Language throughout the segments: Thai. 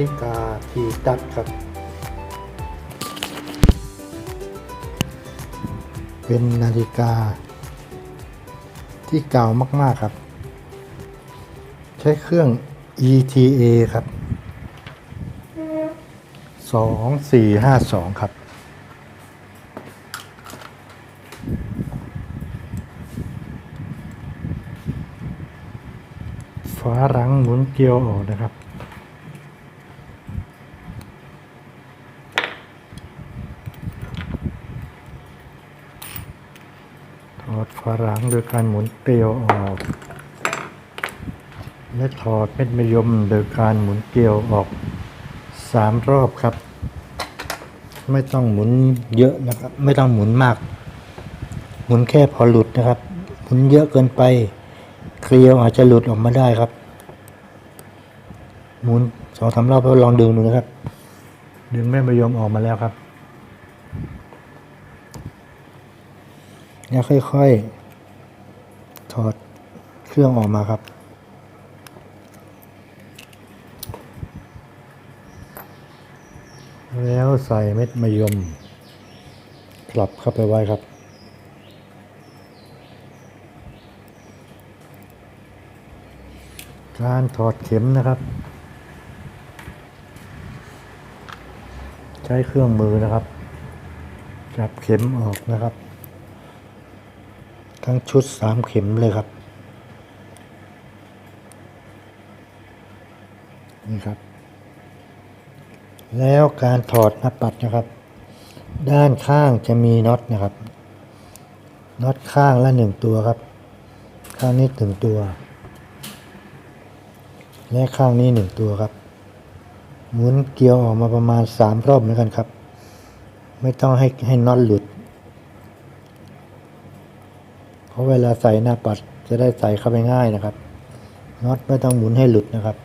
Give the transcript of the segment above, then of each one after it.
ฬิกาทีตัดครับ เป็นนาฬิกา ที่เก่ามาก ๆ ครับ ใช้เครื่อง ETA ครับ 2452 ครับฝาหลังหมุนเกลียวออกนะครับ ถอดฝาหลังโดยการหมุนเกลียวออก และถอดเม็ดมะยมโดยการหมุนเกลียวออกสามรอบครับ ไม่ต้องหมุนเยอะนะครับ ไม่ต้องหมุนมาก หมุนแค่พอหลุดนะครับ หมุนเยอะเกินไปเกลียวอาจจะหลุดออกมาได้ครับ หมุนสองสามรอบแล้วลองดึงดูนะครับ ดึงแม่มะยมออกมาแล้วครับ แล้วค่อยๆ ถอดเครื่องออกมาครับ แล้วใส่เม็ดมะยมกลับเข้าไปไว้ครับการถอดเข็มนะครับ ใช้เครื่องมือนะครับ จับเข็มออกนะครับ ทั้งชุดสามเข็มเลยครับ นี่ครับ แล้วการถอดหน้าปัดนะครับ ด้านข้างจะมีน็อตนะครับน็อตข้างละหนึ่งตัวครับ ข้างนี้ถึงตัว และข้างนี้หนึ่งตัวครับ หมุนเกลียวออกมาประมาณสามรอบเหมือนกันครับ ไม่ต้องให้ให้น็อตหลุด เพ ราะเวลาใส่หน้าปัดจะได้ใส่เข้าไปง่ายนะครับน็อตไม่ต้องหมุนให้หลุดนะครับ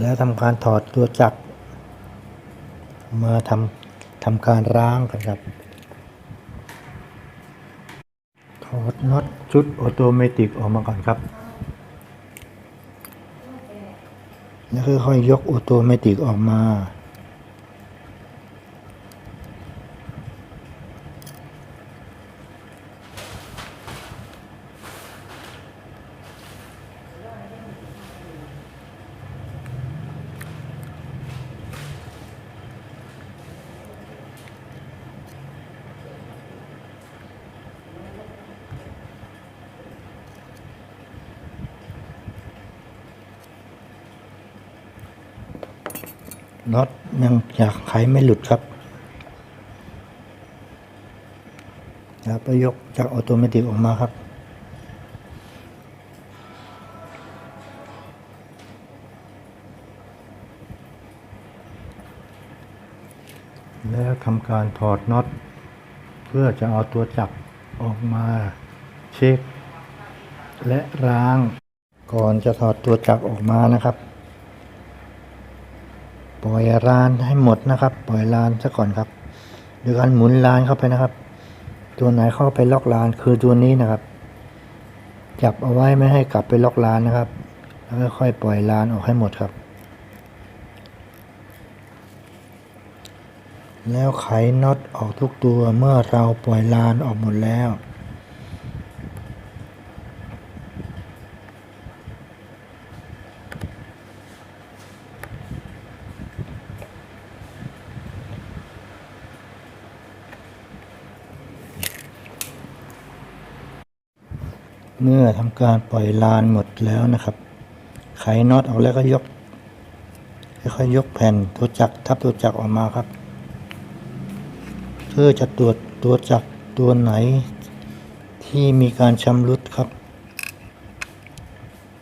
แล้วทำการถอดตัวจักร มาทำทำการร้างกันครับ ถอดน็อตชุดออโตเมติกออกมาก่อนครับแล้วค่อยยกออโตเมติกออกมา น็อตยังอยากไขไม่หลุดครับแล้วไปยกจากออโตเมติกออกมาครับ แล้วทำการถอดน็อต เพื่อจะเอาตัวจับออกมา เช็ค และล้าง ก่อนจะถอดตัวจักรออกมานะครับ ล่อยลานให้หมดนะครับ ปล่อยลานซะก่อนครับโดยการหมุนลานเข้าไปนะครับ ตัวไหนเข้าไปล็อกลานคือตัวนี้นะครับ จับเอาไว้ไม่ให้กลับไปล็อกลานนะครับ แล้วค่อยปล่อยลานออกให้หมดครับ แล้วไขน็อตออกทุกตัวเมื่อเราปล่อยลานออกหมดแล้ว เมื่อทำการปล่อยลานหมดแล้วนะครับ ไขน็อตออกแล้วก็ยกค่อยๆยกแผ่นตัวจักรทับตัวจักรออกมาครับ เพื่อจะตรวจตัวจักรตัวไหนที่มีการชำรุดครับ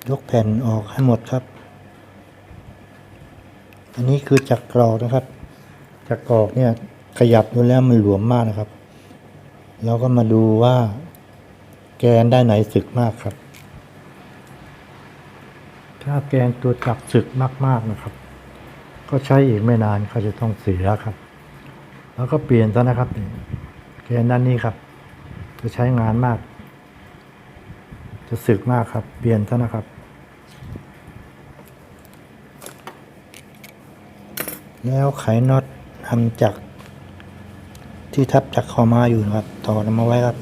ยกแผ่นออกให้หมดครับ อันนี้คือจักรกรอกนะครับจักรกรอกเนี่ยขยับดูแล้วมันหลวมมากนะครับ เราก็มาดูว่า แกนด้านไหนสึกมากครับ ถ้าแกนตัวจับสึกมาก ๆนะครับ ก็ใช้อีกไม่นานเขาจะต้องเสียครับ แล้วก็เปลี่ยนซะนะครับแกนด้านนี้ครับ จะใช้งานมาก จะสึกมากครับ เปลี่ยนซะนะครับแล้วไขน็อตทำจากที่ทับจากคอมาอยู่นะครับ ต่อมาไว้ครับ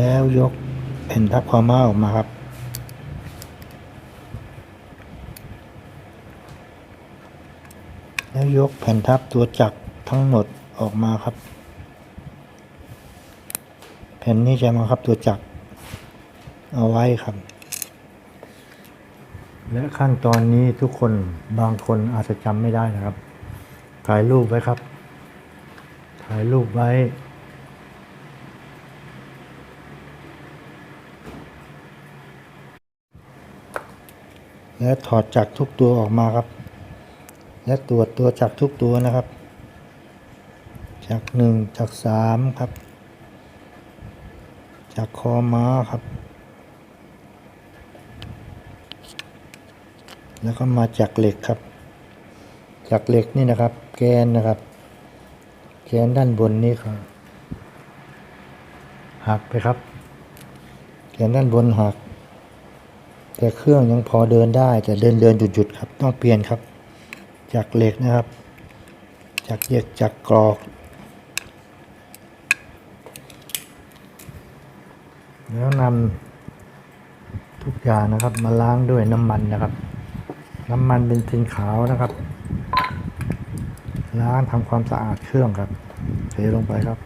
แล้วยกแผ่นทับคอมาออกมาครับ แล้วยกแผ่นทับตัวจักรทั้งหมดออกมาครับ แผ่นนี้จะมาครับตัวจักรเอาไว้ครับ และขั้นตอนนี้ทุกคนบางคนอาจจะจำไม่ได้นะครับ ถ่ายรูปไว้ครับ ถ่ายรูปไว้ และถอดจักทุกตัวออกมาครับ และตรวจตัวจักทุกตัวนะครับจักหนึ่งจักสามครับจักคอม้าครับ แล้วก็มาจากเหล็กครับ จากเหล็กนี่นะครับ แกนนะครับ แกนด้านบนนี่ครับหักไปครับ แกนด้านบนหัก แต่เครื่องยังพอเดินได้แต่เดินเดินหยุดหยุดๆครับต้องเปลี่ยนครับ จากเหล็กนะครับ จากเหล็กจากกรอกแล้วนำทุกอย่างนะครับมาล้างด้วยน้ำมันนะครับ น้ำมันเป็นซินขาวนะครับ ล้างทำความสะอาดเครื่องครับเทลงไปครับ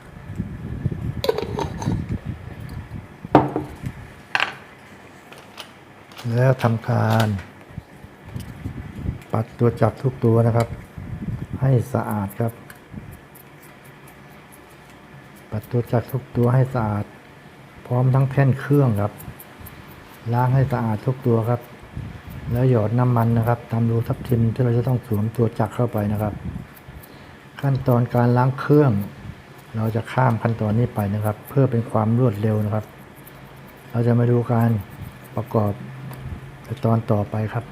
แล้วทำการปัดตัวจับทุกตัวนะครับ ให้สะอาดครับ ปัดตัวจับทุกตัวให้สะอาด พร้อมทั้งแผ่นเครื่องครับ ล้างให้สะอาดทุกตัวครับ แล้วหยอดน้ำมันนะครับตามรูทับทิมที่เราจะต้องสวมตัวจักรเข้าไปนะครับ ขั้นตอนการล้างเครื่อง เราจะข้ามขั้นตอนนี้ไปนะครับ เพื่อเป็นความรวดเร็วนะครับ เราจะมาดูการประกอบ ในตอนต่อไปครับ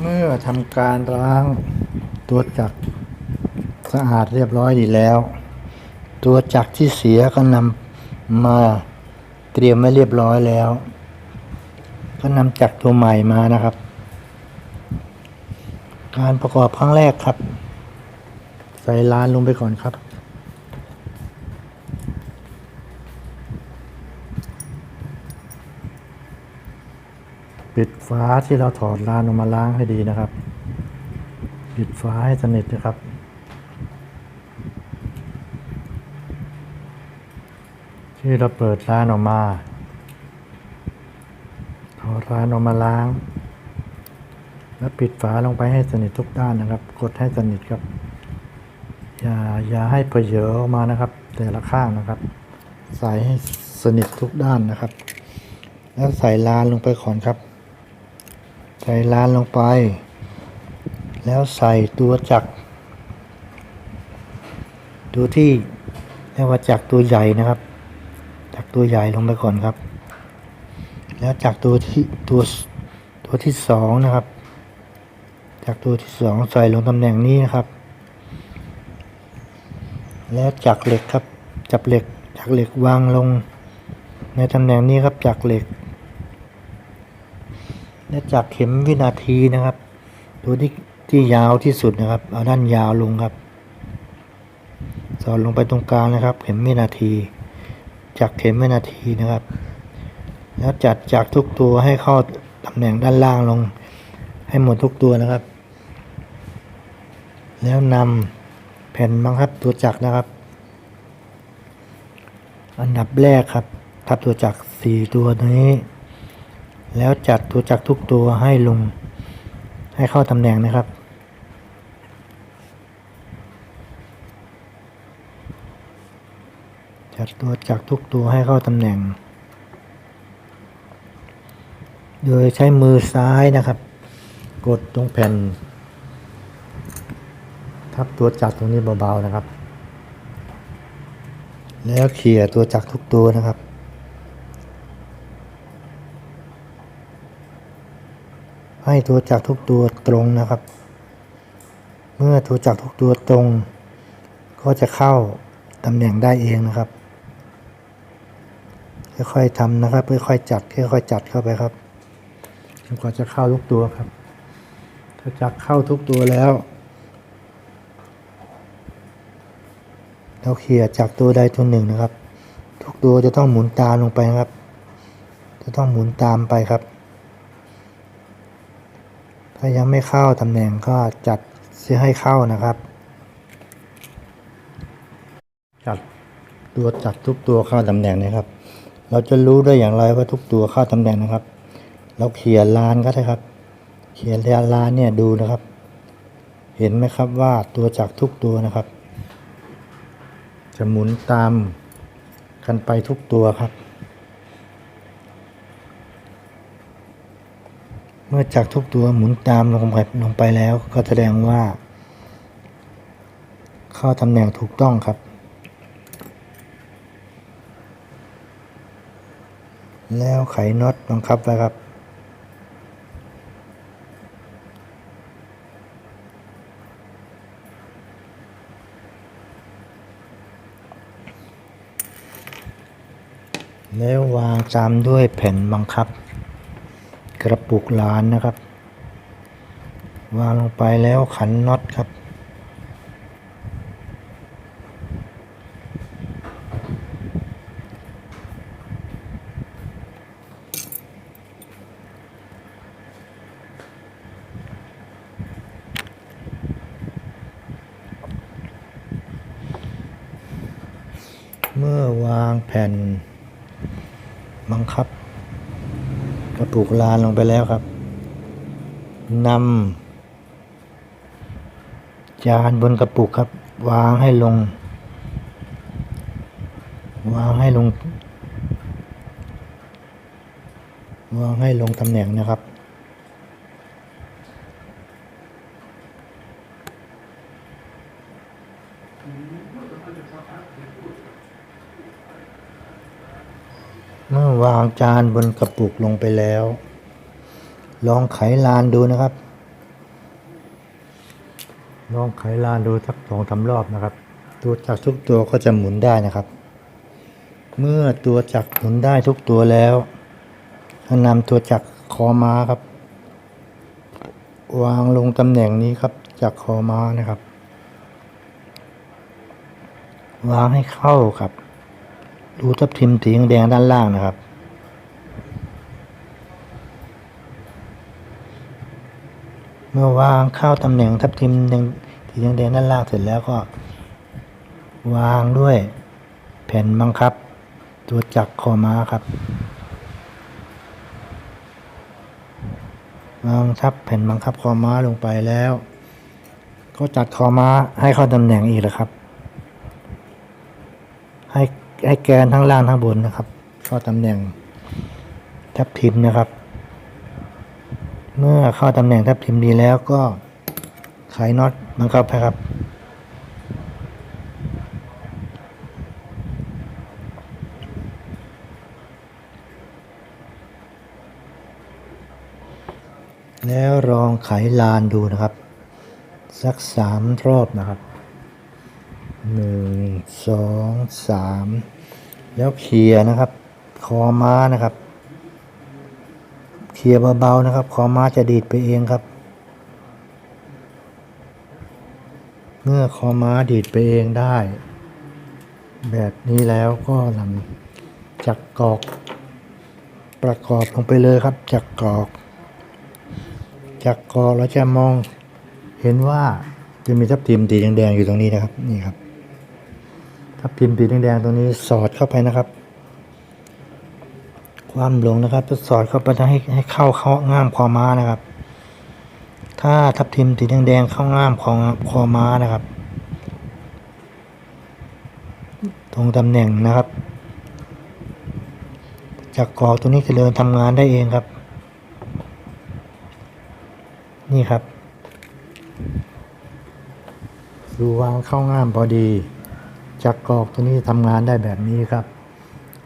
เมื่อทำการล้างตัวจักรสะอาดเรียบร้อยดีแล้ว ตัวจักรที่เสียก็นำมาเตรียมไว้เรียบร้อยแล้ว ก็นำจักรตัวใหม่มานะครับ การประกอบครั้งแรกครับ ใส่ลานลงไปก่อนครับ ปิดฝาที่เราถอดลานออกมาล้างให้ดีนะครับ ปิดฝาให้สนิทนะครับ ที่เราเปิดร้านออกมาถอดร้านออกมาล้าง แล้วปิดฝาลงไปให้สนิททุกด้านนะครับ กดให้สนิทครับ อย่าอย่าให้เผยออกมานะครับ แต่ละข้างนะครับ ใส่ให้สนิททุกด้านนะครับแล้วใส่ลานลงไปก่อนครับ ใส่ลานลงไป แล้วใส่ตัวจักรตัวที่เรียกว่าจักรตัวใหญ่นะครับ จักรตัวใหญ่ลงไปก่อนครับ แล้วจักรตัวที่ตัวตัวที่สองนะครับจากตัวที่สองใส่ลงตำแหน่งนี้นะครับ แล้วจักรเหล็กครับ จับเหล็กจักรเหล็กวางลงในตำแหน่งนี้ครับจักรเหล็ก และจักเข็มวินาทีนะครับ ตัวที่ที่ยาวที่สุดนะครับ เอาด้านยาวลงครับ สอดลงไปตรงกลางนะครับ เข็มวินาทีจักเข็มวินาทีนะครับ แล้วจัดจักทุกตัวให้เข้าตำแหน่งด้านล่างลง ให้หมดทุกตัวนะครับ แล้วนำแผ่นบังคับตัวจักรนะครับ อันดับแรกครับทับตัวจักรสี่ตัวนี้ แล้วจัดตัวจักรทุกตัวให้ลงให้เข้าตำแหน่งนะครับ จัดตัวจักรทุกตัวให้เข้าตำแหน่ง โดยใช้มือซ้ายนะครับ กดตรงแผ่น ทับตัวจักรตรงนี้เบาๆนะครับ แล้วเขี่ยตัวจักรทุกตัวนะครับ ให้ตัวจักทุกตัวตรงนะครับ เมื่อตัวจักทุกตัวตรง ก็จะเข้าตำแหน่งได้เองนะครับ ค่อยๆทำนะครับ ค่อยๆจัดค่อยๆจัดเข้าไปครับจนกว่าจะเข้าทุกตัวครับ ถ้าจัดเข้าทุกตัวแล้วเราเขี่ยจากตัวใดตัวหนึ่งนะครับ ทุกตัวจะต้องหมุนตามลงไปนะครับ จะต้องหมุนตามไปครับ ถ้ายังไม่เข้าตำแหน่งก็จัดเสียให้เข้านะครับ จัดตัวจัดทุกตัวเข้าตำแหน่งนะครับ เราจะรู้ได้อย่างไรว่าทุกตัวเข้าตำแหน่งนะครับ เราเขียนลานก็ได้ครับ เขียนลานเนี่ยดูนะครับ เห็นไหมครับว่าตัวจักทุกตัวนะครับ จะหมุนตามกันไปทุกตัวครับ มื่อจักรทุกตัวหมุนตามลงไปลงไปแล้ว ก็แสดงว่า เข้าตำแหน่งถูกต้องครับ แล้วไขน็อตบังคับไว้ครับแล้ววางตามด้วยแผ่นบังคับ กระปุกหลานนะครับ วางลงไปแล้วขันน็อตครับ เมื่อวางแผ่นบังคับ กระปุกลานลงไปแล้วครับนำจานบนกระปุกครับ วางให้ลง วางให้ลง วางให้ลงตำแหน่งนะครับ เมื่อวางจานบนกระปุกลงไปแล้ว ลองไขลานดูนะครับ ลองไขลานดูสักสองสารอบนะครับตัวจักรทุกตัวก็จะหมุนได้นะครับ เมื่อตัวจักรหมุนได้ทุกตัวแล้วนำตัวจักรคอม้าครับ วางลงตำแหน่งนี้ครับจากรคอม้านะครับ วางให้เข้าครับ ดูทับทิมสีแดงด้านล่างนะครับ เมื่อวางเข้าตำแหน่งทับทิมแดงสีแดงด้านล่างเสร็จแล้วก็ วางด้วยแผ่นบังคับ ตัวจักรคอม้าครับ วางทับแผ่นบังคับคอม้าลงไปแล้ว ก็จัดคอม้าให้เข้าตำแหน่งอีกแล้วครับ ให้ ให้แกนทั้งล่างทั้งบนนะครับ เข้าตำแหน่งทับทิมนะครับ เมื่อเข้าตำแหน่งทับทิมดีแล้วก็ไขน็อตบังคับไปครับแล้วลองไขลานดูนะครับ สักสามรอบนะครับหนึ่งสองสาม แล้วเคลียร์นะครับ คอม้านะครับ เคลียร์เบาๆนะครับ คอม้าจะดีดไปเองครับ เมื่อคอม้าดีดไปเองได้ แบบนี้แล้วก็นำจักรกรอก ประกอบลงไปเลยครับจักรกรอกจักรกรอกเราจะมองเห็นว่าจะมีทับทิมสีแดงๆอยู่ตรงนี้นะครับ นี่ครับ ทับทิมสีแดงๆตรงนี้สอดเข้าไปนะครับ ความลงนะครับจะสอดเข้าไปให้ให้เข้าเข้าง่ามคอม้านะครับ ถ้าทับทิมสีแดงๆเข้าง่ามคอคอม้านะครับ ตรงตำแหน่งนะครับ จากกอกตัวนี้จะเดินทำงานได้เองครับ นี่ครับดูวางเข้าง่ามพอดี จักรกรอกตัวนี้ทำงานได้แบบนี้ครับ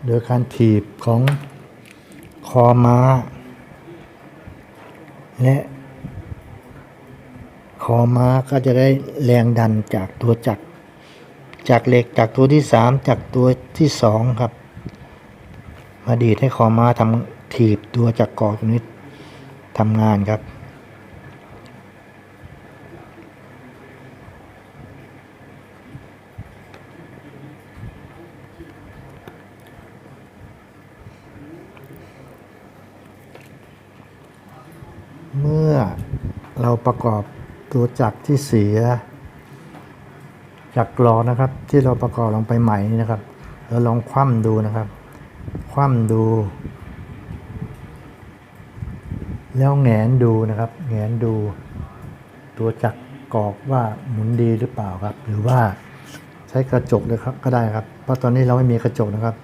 โดยการถีบของคอม้า และคอม้าก็จะได้แรงดันจากตัวจักร จากเหล็กจากตัวที่สามจากตัวที่สองครับมมาดีดให้คอม้าทำถีบตัวจักรกอกตัวนี้ทำงานครับ เมื่อ เราประกอบตัวจักรที่เสียจักรกรอนะครับ ที่เราประกอบลงไปใหม่นี่นะครับเราลองคว่ำดูนะครับ คว่ำดู แล้วแงนดูนะครับ แงนดู ตัวจักรกรอกว่าหมุนดีหรือเปล่าครับ หรือว่าใช้กระจกเลยครับก็ได้ครับ เพราะตอนนี้เราไม่มีกระจกนะครับ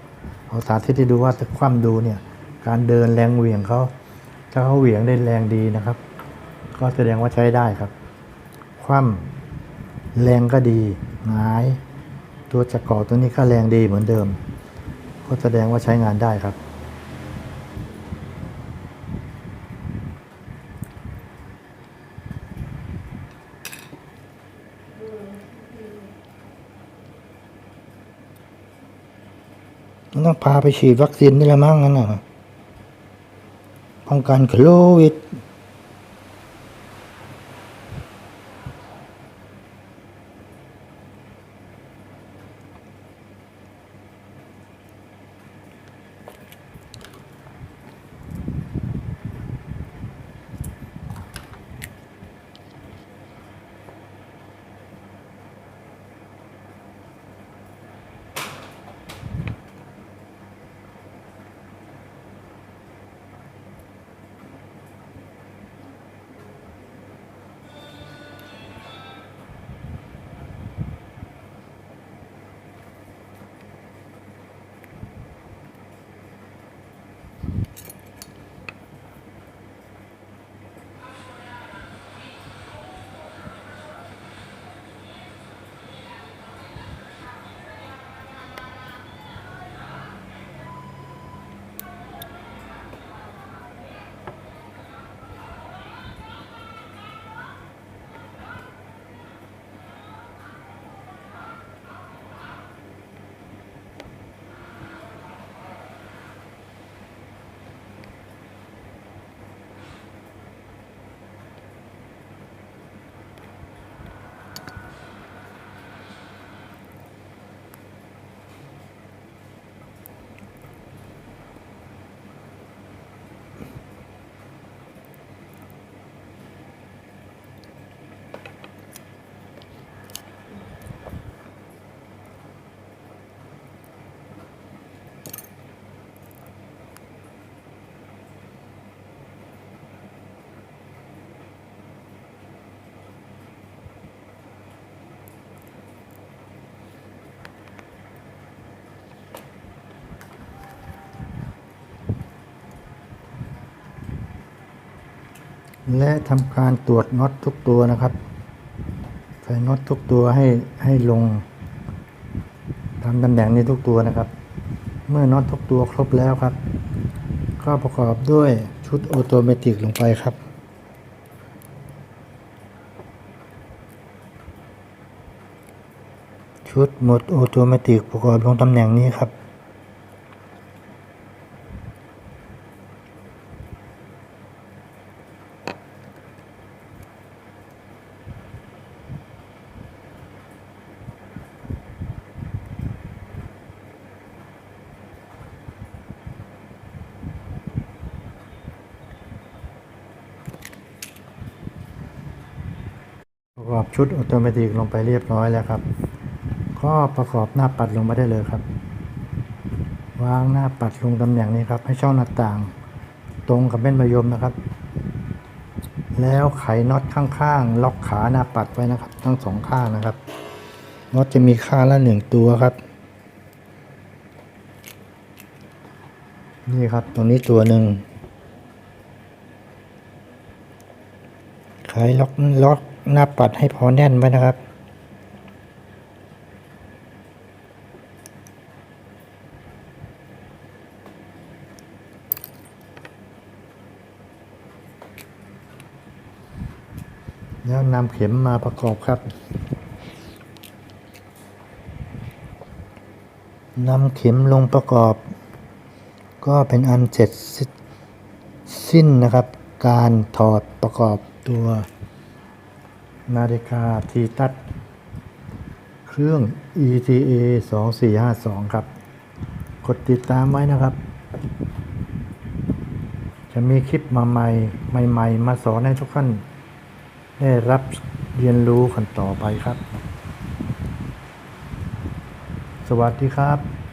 เอาสาธิตให้ดูว่าจะคว่ำดูเนี่ย การเดินแรงเหวี่ยงเขาถ้าเขาเหวี่ยงได้แรงดีนะครับ ก็แสดงว่าใช้ได้ครับ คว่ำแรงก็ดีหงาย ตัวจักรตัวนี้ก็แรงดีเหมือนเดิม ก็แสดงว่าใช้งานได้ครับมันต้องพาไปฉีดวัคซีนนี่ละมั้งนั่นน่ะป้องกันโควิด และทำการตรวจน็อตทุกตัวนะครับ ใส่น็อตทุกตัวให้ให้ลงตามตำแหน่งนี้ทุกตัวนะครับ เมื่อน็อตทุกตัวครบแล้วครับ ก็ประกอบด้วยชุดออโตเมติกลงไปครับ ชุดหมดออโตเมติกประกอบลงตำแหน่งนี้ครับ ดออโตเมติกลงไปเรียบร้อยแล้วครับ ก็ประกอบหน้าปัดลงมาได้เลยครับ วางหน้าปัดลงตำแหน่งนี้ครับ ให้ช่องหน้าต่างตรงกับเม็ดมะยมนะครับ แล้วไขน็อตข้างๆล็อกขาหน้าปัดไว้นะครับ ทั้งสองข้างนะครับน็อตจะมีข้างละหนึ่งตัวครับนี่ครับตรงนี้ตัวหนึ่งไขล็อกล็อก หน้าปัดให้พอแน่นไว้นะครับ แล้วนำเข็มมาประกอบครับนำเข็มลงประกอบ ก็เป็นอันเสร็จสิ้นนะครับ การถอดประกอบตัว นาฬิกาทีตัดเครื่อง ETA 2452 ครับ กดติดตามไว้นะครับ จะมีคลิปมาใหม่ใหม่ๆมาสอนให้ทุกท่านได้รับเรียนรู้กันต่อไปครับ สวัสดีครับ